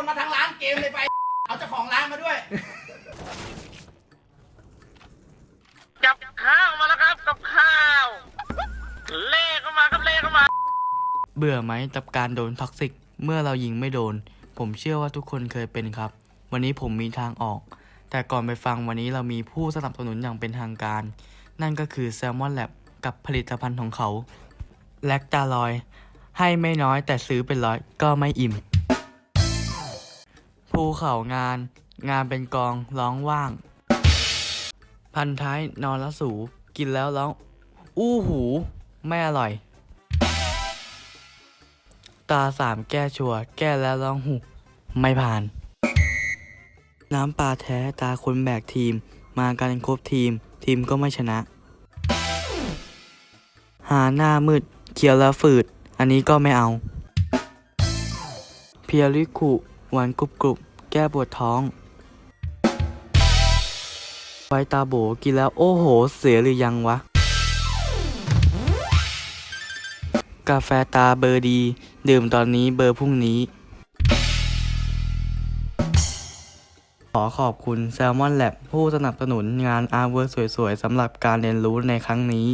คนมาทั้งร้านเกมเลยไป เอาเจ้าของร้านมาด้วยกับข้าวมาแล้วครับกับข้าว เล่เข้ามาครับเล่เข้ามา เบื่อไหมกับการโดนท็อกซิก เมื่อเรายิงไม่โดน ผมเชื่อว่าทุกคนเคยเป็นครับ วันนี้ผมมีทางออก แต่ก่อนไปฟังวันนี้เรามีผู้สนับสนุนอย่างเป็นทางการ นั่นก็คือ Salmon Lab กับผลิตภัณฑ์ของเขา แลคตาลอย ให้ไม่น้อยแต่ซื้อเป็นร้อยก็ไม่อิ่ม ภูเขางาน งานเป็นกองร้องว่าง พันท้ายนอนละสู กินแล้วร้อง อู้หู ไม่อร่อย ตาสามแก้ชัว แก้แล้วร้องหู ไม่ผ่าน น้ำปลาแท้ตาคนแบกทีม มากันครบทีม ทีมก็ไม่ชนะ หาหน้ามืดเคียวแล้วฝืด อันนี้ก็ไม่เอา เพียริคุหวานกรุบกรุบ แก้ปวดท้องไวตาโบกินแล้วโอ้โห เสียหรือยังวะ กาแฟตาเบอร์ดี ดื่มตอนนี้เบอร์พรุ่งนี้ ขอขอบคุณ Salmon Lab ผู้สนับสนุนงานอาร์เวิร์สวยๆสำหรับการเรียนรู้ในครั้งนี้